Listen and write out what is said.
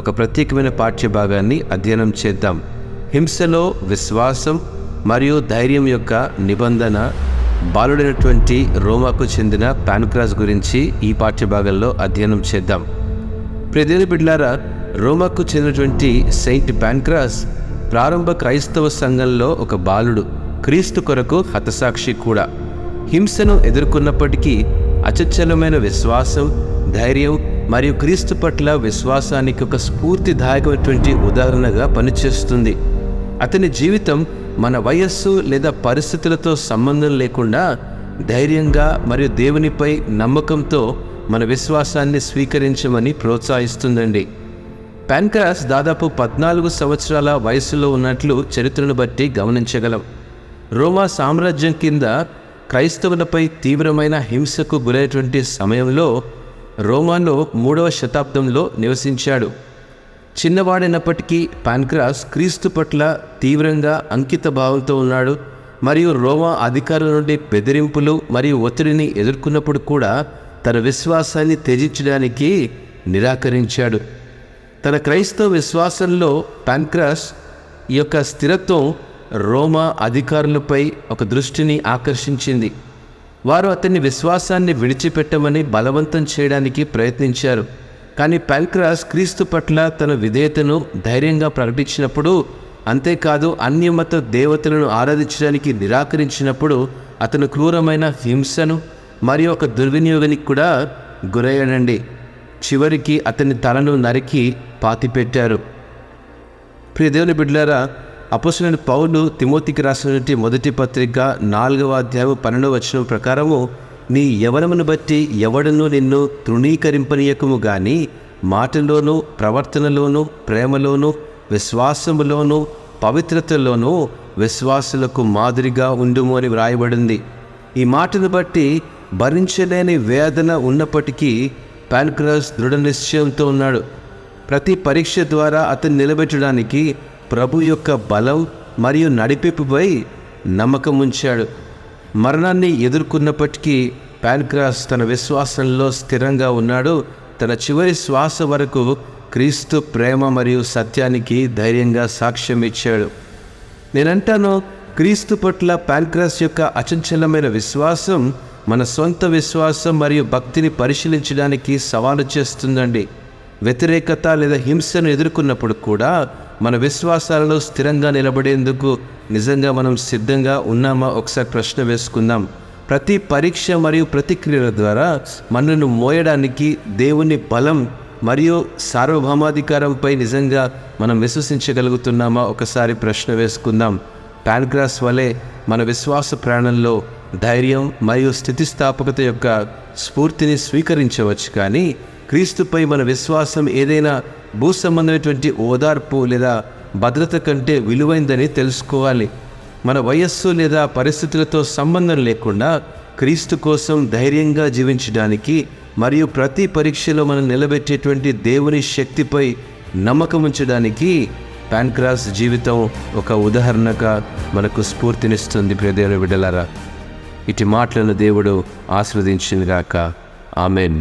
ఒక ప్రత్యేకమైన పాఠ్యభాగాన్ని అధ్యయనం చేద్దాం. హింసలో విశ్వాసం మరియు ధైర్యం యొక్క నిబంధన బాలుడైనటువంటి రోమాకు చెందిన పాన్క్రాస్ గురించి ఈ పాఠ్యభాగంలో అధ్యయనం చేద్దాం. ప్రదేని బిడ్లారా రోమాకు చెందినటువంటి సెయింట్ పాన్క్రాస్ ప్రారంభ క్రైస్తవ సంఘంలో ఒక బాలుడు క్రీస్తు కొరకు హతసాక్షి కూడా. హింసను ఎదుర్కొన్నప్పటికీ అచంచలమైన విశ్వాసం ధైర్యం మరియు క్రీస్తు పట్ల విశ్వాసానికి ఒక స్ఫూర్తిదాయకమైనటువంటి ఉదాహరణగా పనిచేస్తుంది. అతని జీవితం మన వయస్సు లేదా పరిస్థితులతో సంబంధం లేకుండా ధైర్యంగా మరియు దేవునిపై నమ్మకంతో మన విశ్వాసాన్ని స్వీకరించమని ప్రోత్సహిస్తుందండి. పాన్క్రాస్ దాదాపు పద్నాలుగు సంవత్సరాల వయసులో ఉన్నట్లు చరిత్రను బట్టి గమనించగలం. రోమా సామ్రాజ్యం కింద క్రైస్తవులపై తీవ్రమైన హింసకు గురైనటువంటి సమయంలో రోమాలో మూడవ శతాబ్దంలో నివసించాడు. చిన్నవాడైనప్పటికీ పాన్క్రాస్ క్రీస్తు పట్ల తీవ్రంగా అంకిత భావంతో ఉన్నాడు. మరియు రోమా అధికారుల నుండి బెదిరింపులు మరియు ఒత్తిడిని ఎదుర్కొన్నప్పుడు కూడా తన విశ్వాసాన్ని త్యజించడానికి నిరాకరించాడు. తన క్రైస్తవ విశ్వాసంలో పాన్క్రాస్ ఈ యొక్క స్థిరత్వం రోమా అధికారులపై ఒక దృష్టిని ఆకర్షించింది. వారు అతని విశ్వాసాన్ని విడిచిపెట్టమని బలవంతం చేయడానికి ప్రయత్నించారు. కానీ పాల్క్రాస్ క్రీస్తు పట్ల తన విధేయతను ధైర్యంగా ప్రకటించినప్పుడు అంతేకాదు అన్యమత దేవతలను ఆరాధించడానికి నిరాకరించినప్పుడు అతను క్రూరమైన హింసను మరియు ఒక దుర్వినియోగానికి కూడా గురయ్యాడండి. చివరికి అతని తలను నరికి పాతిపెట్టారు. ప్రియదేవుని దేవుని బిడ్డలారా పౌలు తిమోతికి రాసినటువంటి మొదటి పత్రిక నాలుగవ అధ్యాయం పన్నెండవ వచనం ప్రకారము నీ యవనమును బట్టి ఎవడను నిన్ను తృణీకరింపనీయకము గాని మాటలోనూ ప్రవర్తనలోనూ ప్రేమలోనూ విశ్వాసములోనూ పవిత్రతలోనూ విశ్వాసులకు మాదిరిగా ఉండుము అని వ్రాయబడింది. ఈ మాటను బట్టి భరించలేని వేదన ఉన్నప్పటికీ ప్యాన్క్రాస్ దృఢ నిశ్చయంతో ఉన్నాడు. ప్రతి పరీక్ష ద్వారా అతన్ని నిలబెట్టడానికి ప్రభు యొక్క బలం మరియు నడిపింపుపై నమ్మకం ఉంచాడు. మరణాన్ని ఎదుర్కొన్నప్పటికీ ప్యాన్క్రాస్ తన విశ్వాసంలో స్థిరంగా ఉన్నాడు. తన చివరి శ్వాస వరకు క్రీస్తు ప్రేమ మరియు సత్యానికి ధైర్యంగా సాక్ష్యం ఇచ్చాడు. నేనంటాను క్రీస్తు పట్ల ప్యాన్క్రాస్ యొక్క అచంచలమైన విశ్వాసం మన సొంత విశ్వాసం మరియు భక్తిని పరిశీలించడానికి సవాలు చేస్తుందండి. వ్యతిరేకత లేదా హింసను ఎదుర్కొన్నప్పుడు కూడా మన విశ్వాసాలలో స్థిరంగా నిలబడేందుకు నిజంగా మనం సిద్ధంగా ఉన్నామా? ఒకసారి ప్రశ్న వేసుకుందాం. ప్రతి పరీక్ష మరియు ప్రతిక్రియల ద్వారా మనను మోయడానికి దేవుని బలం మరియు సార్వభౌమాధికారంపై నిజంగా మనం విశ్వసించగలుగుతున్నామా? ఒకసారి ప్రశ్న వేసుకుందాం. పాన్గ్రాస్ వలె మన విశ్వాస ప్రాణంలో ధైర్యం మరియు స్థితిస్థాపకత యొక్క స్ఫూర్తిని స్వీకరించవచ్చు కానీ క్రీస్తుపై మన విశ్వాసం ఏదైనా భూ సంబంధమైనటువంటి ఓదార్పు లేదా భద్రత కంటే విలువైందని తెలుసుకోవాలి. మన వయస్సు లేదా పరిస్థితులతో సంబంధం లేకుండా క్రీస్తు కోసం ధైర్యంగా జీవించడానికి మరియు ప్రతి పరీక్షలో మనం నిలబెట్టేటువంటి దేవుని శక్తిపై నమ్మకం ఉంచడానికి ప్యాన్క్రాస్ జీవితం ఒక ఉదాహరణగా మనకు స్ఫూర్తినిస్తుంది ప్రదేవ విడలరా ఇటు మాటలను దేవుడు ఆస్వాదించిందిగాక ఆమెన్.